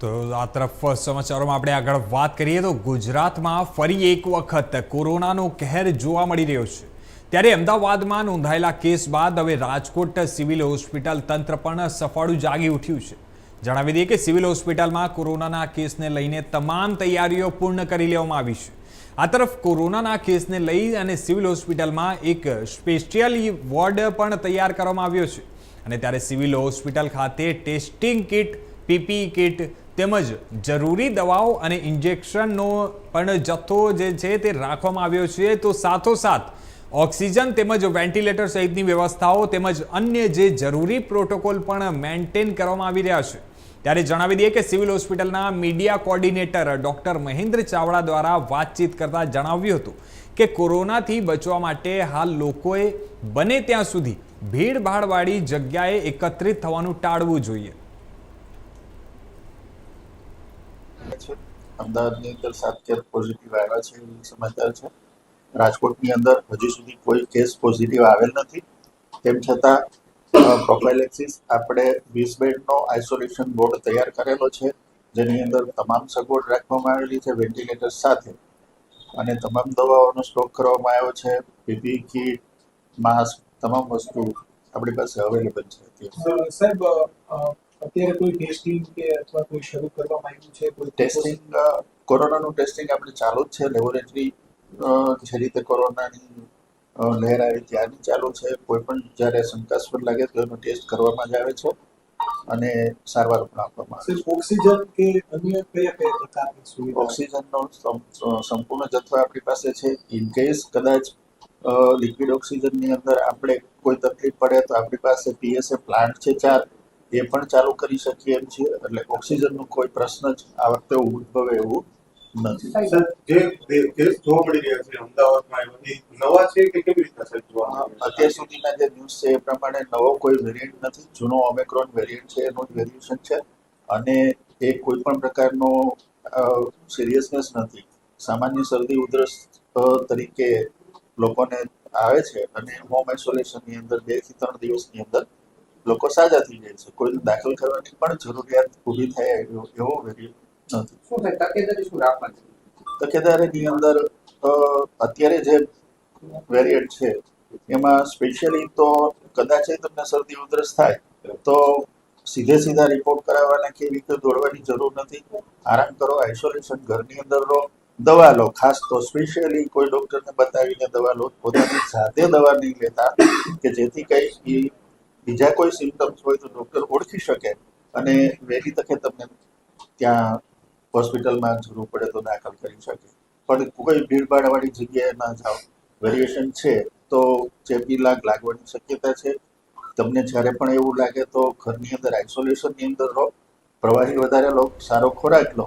તો આ તરફ સમાચારોમાં આપણે આગળ વાત કરીએ તો ગુજરાતમાં ફરી એક વખત કોરોનાનો કહેર જોવા મળી રહ્યો છે. ત્યારે અમદાવાદમાં નોંધાયેલા કેસ બાદ હવે રાજકોટ સિવિલ હોસ્પિટલ તંત્ર પણ સફાળું જાગી ઉઠ્યું છે. જણાવી દઈએ કે સિવિલ હોસ્પિટલમાં કોરોનાના કેસને લઈને તમામ તૈયારીઓ પૂર્ણ કરી લેવામાં આવી છે. આ તરફ કોરોનાના કેસને લઈ અને સિવિલ હોસ્પિટલમાં એક સ્પેશિયલ વોર્ડ પણ તૈયાર કરવામાં આવ્યો છે. અને ત્યારે સિવિલ હોસ્પિટલ ખાતે ટેસ્ટિંગ કિટ પીપી કિટ તેમજ જરૂરી દવાઓ અને ઇન્જેક્શનનો પણ જથ્થો જે છે તે રાખવામાં આવ્યો છે. તો સાથોસાથ ઓક્સિજન તેમજ વેન્ટિલેટર સહિતની વ્યવસ્થાઓ તેમજ અન્ય જે જરૂરી પ્રોટોકોલ પણ મેન્ટેન કરવામાં આવી રહ્યા છે. ત્યારે જણાવી દઈએ કે સિવિલ હોસ્પિટલના media coordinator doctor Mahendra Chavda દ્વારા વાતચીત કરતા જણાવ્યું હતું કે કોરોનાથી બચવા માટે હાલ લોકોએ બને ત્યાં સુધી ભીડભાડવાળી જગ્યાએ એકત્રિત થવાનું ટાળવું જોઈએ. છે. અમદાવાદની અંદર સાત કેસ પોઝિટિવ આવ્યા છે એવું સમાચાર છે. રાજકોટની અંદર હજુ સુધી કોઈ કેસ પોઝિટિવ આવેલ નથી. તેમ છતાં પ્રોફાઇલેક્સિસ આપણે વીસ બેડનો આઇસોલેશન બોર્ડ તૈયાર કરેલો છે. જેની અંદર તમામ સગવડ રાખવામાં આવેલી છે વેન્ટિલેટર સાથે. અને તમામ દવાઓનો સ્ટોક કરવામાં આવ્યો છે, પીપી કીટ, માસ્ક, તમામ વસ્તુ આપણી પાસે અવેલેબલ છે સાહેબ અત્યારે કોઈ ટેસ્ટિંગ કે અથવા કોઈ શરૂ કરવામાં આવ્યું છે કોઈ ટેસ્ટિંગ કોરોનાનું ટેસ્ટિંગ આપણે ચાલુ જ છે. લેબોરેટરી જે રીતે કોરોનાની લહેર આવી ત્યારની ચાલુ છે. કોઈ પણ જ્યારે શંકાસ્પદ લાગે તો એનો ટેસ્ટ કરવામાં જ આવે છે અને સારવાર પણ આપવામાં આવે છે. ઓક્સિજન કે અન્ય કયા કયા પ્રકારની સુવિધા? ઓક્સિજનનો સંપૂર્ણ જથ્થો આપણી પાસે છે. ઇન કેસ કદાચ લિક્વિડ ઓક્સિજનની અંદર આપણે કોઈ તકલીફ પડે તો આપણી પાસે પીએસએ પ્લાન્ટ છે ચાર. એ પણ ચાલુ કરી શકીએ એમ છીએ. એટલે ઓક્સિજનનો કોઈ પ્રશ્ન જ આ વખતે ઉદ્ભવે એવું નથી. નવા? અત્યાર સુધીના જે ન્યૂઝ છે એ પ્રમાણે કોઈ વેરિયન્ટ નથી. જૂનો ઓમેક્રોન વેરિયન્ટ છે એનું જ વેરિએશન છે. અને એ કોઈ પણ પ્રકારનો સિરિયસનેસ નથી. સામાન્ય શરદી ઉધરસ તરીકે લોકોને આવે છે અને હોમ આઇસોલેશનની અંદર બેથી ત્રણ દિવસની અંદર લોકો સાજા થઈ જાય છે. કોઈને દાખલ કરવાની પણ જરૂરિયાત ઊભી થાય એવો વેરિયન્ટ નથી. શું થાય? તકેદારી શું રાખવાની? તકેદારીની અંદર અત્યારે જે વેરિયન્ટ છે એમાં સ્પેશિયલી તો કદાચ એ તમને શરદી ઉધરસ થાય તો સીધે સીધા રિપોર્ટ કરાવવાના કે રીતે દોડવાની જરૂર નથી. આરામ કરો આઇસોલેશન ઘરની અંદર લો દવા લો. ખાસ તો સ્પેશિયલી કોઈ ડોક્ટરને બતાવીને દવા લો. પોતાની જાતે દવા નહીં લેતા કે જેથી કંઈ ઈ બીજા કોઈ સિમ્ટમ્સ હોય તો ડોક્ટર ઓળખી શકે અને વહેલી તકે તમને ત્યાં હોસ્પિટલમાં જરૂર પડે તો દાખલ કરી શકે. પણ કોઈ ભીડભાડવાળી જગ્યાએ ના જાઓ વેરિએશન છે, તો ચેપી લાગ લાગવાની શક્યતા છે. તમને જ્યારે પણ એવું લાગે તો ઘરની અંદર આઇસોલેશનની અંદર રહો. પ્રવાહી વધારે લો, સારો ખોરાક લો.